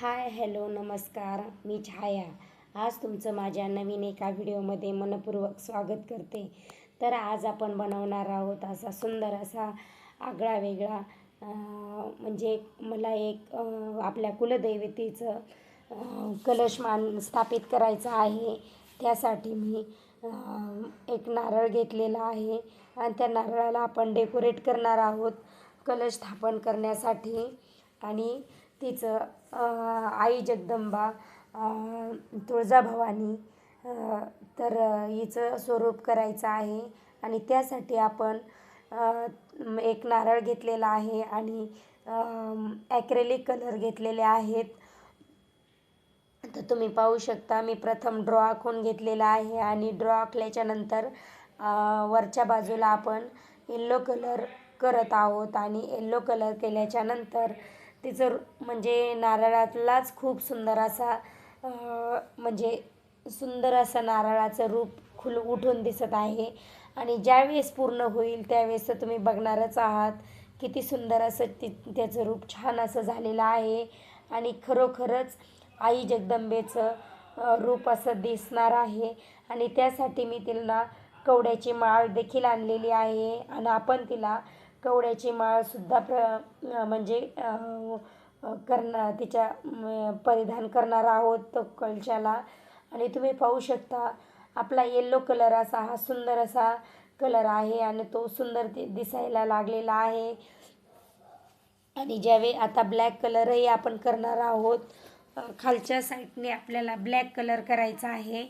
Hi hello नमस्कार. मी छाया. आज तुमचं माझ्या नवीन एका व्हिडिओमध्ये मनपूर्वक स्वागत करते. तर आज आपण बनवणार आहोत असा सुंदर असा आगळा वेगळा म्हणजे मला एक आपल्या कुलदैवतेचं कलश कलशमान स्थापित करायचं आहे. त्यासाठी मी एक नारळ घेतलेला आहे आणि त्या नारळाला आपण डेकोरेट करणार आहोत. कलश स्थापन करण्यासाठी आणि तिचं आई जगदंबा तुळजाभवानी तर हिचं स्वरूप करायचं आहे. आणि त्यासाठी आपण एक नारळ घेतलेला आहे आणि ॲक्रेलिक कलर घेतलेले आहेत. तर तुम्ही पाहू शकता मी प्रथम ड्रॉ आखून घेतलेला आहे आणि ड्रॉ आखल्याच्यानंतर वरच्या बाजूला आपण येल्लो कलर करत आहोत. आणि येल्लो कलर केल्याच्यानंतर तिचं रू- म्हणजे नारळातलाच खूप सुंदर असा म्हणजे सुंदर असं नारळाचं रूप खुल उठून दिसत आहे. आणि ज्यावेळेस पूर्ण होईल त्यावेळेस तर तुम्ही बघणारच आहात. किती सुंदर असं ति त्याचं रूप छान असं झालेलं आहे. आणि खरोखरच आई जगदंबेचं रूप असं दिसणार आहे. आणि त्यासाठी मी तिला कवड्याची माळ देखील आणलेली आहे. आणि आपण तिला कवड्याची माळसुद्धा प्र म्हणजे करणार तिच्या परिधान करणार आहोत तो कलशाला. आणि तुम्ही पाहू शकता आपला येल्लो कलर असा हा सुंदर असा कलर आहे आणि तो सुंदर दिसायला लागलेला आहे. आणि ज्यावेळी आता ब्लॅक कलरही आपण करणार आहोत खालच्या साईडने आपल्याला ब्लॅक कलर करायचा आहे.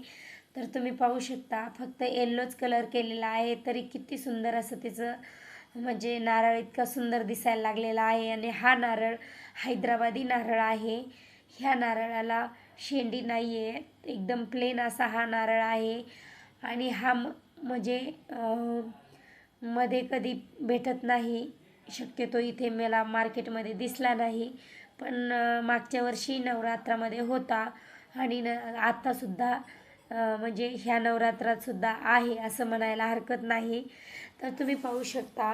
तर तुम्ही पाहू शकता फक्त येल्लोच कलर केलेला आहे तरी किती सुंदर असं त्याचं म्हणजे नारळ इतका सुंदर दिसायला लागलेला आहे आणि हा नारळ हैदराबादी नारळ आहे. ह्या नारळाला शेंडी नाही आहे एकदम प्लेन असा हा नारळ आहे. आणि हा म म्हणजे मध्ये कधी भेटत नाही. शक्यतो इथे मला मार्केटमध्ये दिसला नाही. पण मागच्या वर्षी नवरात्रामध्ये होता. आणि न आत्तासुद्धा म्हणजे ह्या नवरात्रातसुद्धा आहे असं म्हणायला हरकत नाही. तर तुम्ही पाहू शकता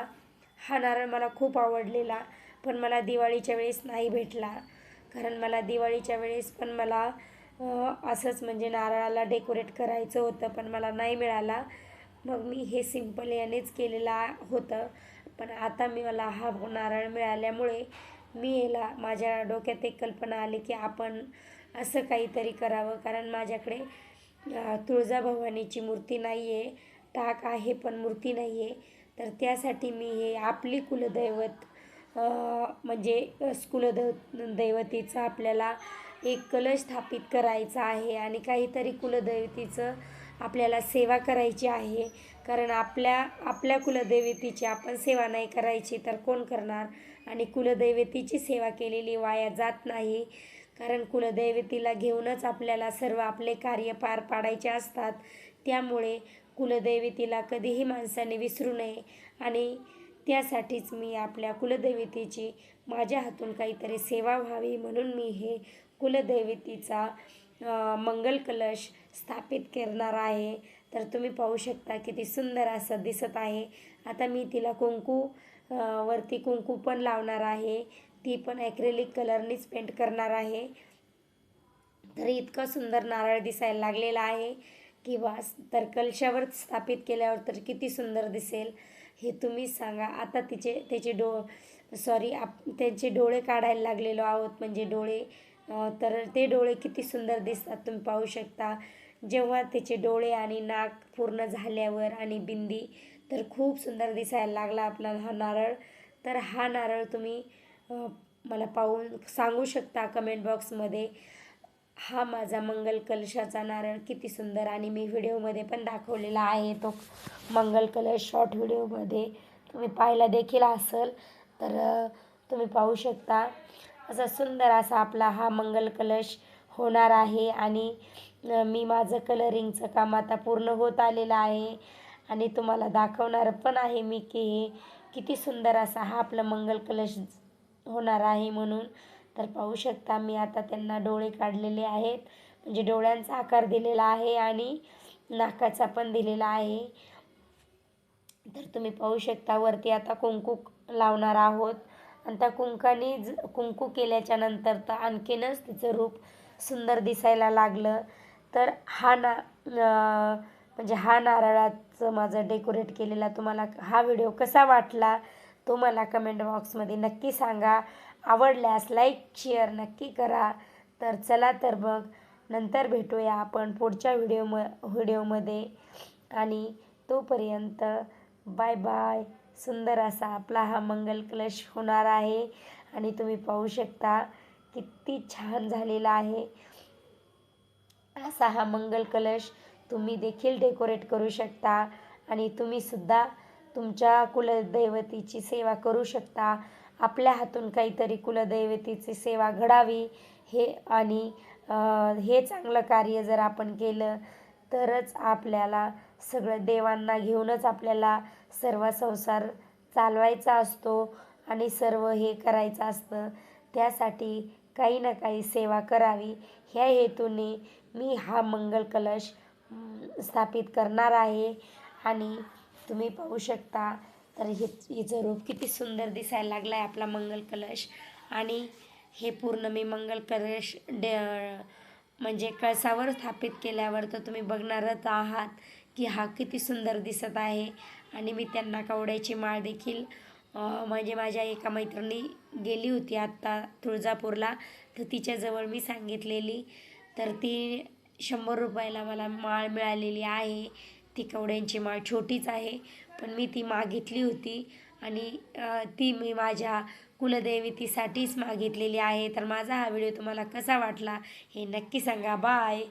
हा नारळ मला खूप आवडलेला पण मला दिवाळीच्या वेळेस नाही भेटला. कारण मला दिवाळीच्या वेळेस पण मला असंच म्हणजे नारळाला डेकोरेट करायचं होतं पण मला नाही मिळाला. मग मी हे सिंपल यानेच केलेलं होतं. पण आता मी मला हा नारळ मिळाल्यामुळे मी याला माझ्या डोक्यात एक कल्पना आली की आपण असं काहीतरी करावं. कारण माझ्याकडे तुळजाभवानीची मूर्ती नाही आहे टाक आहे पण मूर्ती नाही आहे तर त्यासाठी मी हे आपली कुलदैवत म्हणजे कुलदैव दैवतीचं आपल्याला एक कलश स्थापित करायचा आहे आणि काहीतरी कुलदैवतीचं आपल्याला सेवा करायची आहे. कारण आपल्या आपल्या कुलदैवतीची आपण सेवा नाही करायची तर कोण करणार? आणि कुलदैवतीची सेवा केलेली वाया जात नाही. कारण कुलदैवतीला घेऊनच आपल्याला सर्व आपले कार्य पार पाडायचे असतात. त्यामुळे कुलदैवतीला कधीही माणसाने विसरू नये. आणि त्यासाठीच मी आपल्या कुलदैवतीची माझ्या हातून काहीतरी सेवा व्हावी म्हणून मी हे कुलदैवतीचा मंगल कलश स्थापित करणार आहे. तर तुम्ही पाहू शकता किती सुंदर असं दिसत आहे. आता मी तिला कुंकू वरती कुंकू पण लावणार आहे. ती पण ॲक्रेलिक कलरनीच पेंट करणार आहे. तर इतकं सुंदर नारळ दिसायला लागलेला आहे. की वास तर कलशावर स्थापित केल्यावर तर किती सुंदर दिसेल हे तुम्ही सांगा. आता तिचे त्याचे डो सॉरी आप त्यांचे डोळे काढायला लागलेलो आहोत. म्हणजे डोळे तर ते डोळे किती सुंदर दिसतात तुम्ही पाहू शकता. जेव्हा त्याचे डोळे आणि नाक पूर्ण झाल्यावर आणि बिंदी तर खूप सुंदर दिसायला लागला आपला हा नारळ. तर हा नारळ तुम्ही मला पाहून सांगू शकता कमेंट बॉक्समध्ये हा माझा मंगल कलशाचा नारळ किती सुंदर आणि मी व्हिडिओमध्ये पण दाखवलेला आहे. तो मंगल कलश शॉर्ट व्हिडिओमध्ये तुम्ही पाहिला देखील असेल. तर तुम्ही पाहू शकता. असा सुंदर असा आपला हा मंगल कलश होणार आहे आणि मी माझं कलरिंगचं काम आता पूर्ण होत आलेलं आहे. आणि तुम्हाला दाखवणार पण आहे मी की हे किती सुंदर असा हा आपला मंगल कलश होणार आहे म्हणून. तर पाहू शकता मी आता त्यांना डोळे काढलेले आहेत. म्हणजे डोळ्यांचा आकार दिलेला आहे आणि नाकाचा पण दिलेला आहे. तर तुम्ही पाहू शकता वरती आता कुंकू लावणार आहोत. आणि त्या कुंकाने ज कुंकू केल्याच्यानंतर तर आणखीनच तिचं रूप सुंदर दिसायला लागलं. तर हा ना म्हणजे हा नारळाचं माझं डेकोरेट केलेला तुम्हाला हा व्हिडिओ कसा वाटला? तो मला कमेंट बॉक्समध्ये नक्की सांगा. आवडल्यास लाईक शेअर नक्की करा. तर चला तर मग नंतर भेटूया आपण पुढच्या व्हिडिओ म व्हिडिओमध्ये आणि तोपर्यंत बाय बाय सुंदर असा आपला हा मंगल कलश होणार आहे. आणि तुम्ही पाहू शकता किती छान झालेला आहे. असा हा मंगल कलश तुम्ही देखील डेकोरेट करू शकता. आणि तुम्हीसुद्धा तुमच्या कुलदैवतीची सेवा करू शकता. आपल्या हातून काहीतरी कुलदैवतीची सेवा घडावी. हे आणि हे चांगलं कार्य जर आपण केलं तरच आपल्याला सगळं देवांना घेऊनच आपल्याला सर्व संसार चालवायचा असतो आणि सर्व हे करायचं असतं. त्यासाठी काही ना काही सेवा करावी. ह्या हेतूने मी हा मंगल कलश स्थापित करणार आहे. आणि तुम्ही पाहू शकता. तर हे हिचं रूप किती सुंदर दिसायला लागला आहे आपला मंगल कलश. आणि हे पूर्ण मी मंगल कलश डे म्हणजे कळसावर स्थापित केल्यावर तर तुम्ही बघणारच आहात की हा किती सुंदर दिसत आहे. आणि मी त्यांना कवड्याची माळ देखील म्हणजे माझ्या एका मैत्रिणी गेली होती आत्ता तुळजापूरला. तर तिच्याजवळ मी सांगितलेली. तर ती शंभर रुपयाला मला माळ मिळालेली आहे. ती कवड्यांची माळ छोटीच आहे पण मी ती मागितली होती आणि ती मी माझ्या कुलदैवतीसाठीच मागितलेली आहे. तर माझा हा व्हिडिओ तुम्हाला कसा वाटला हे नक्की सांगा. बाय!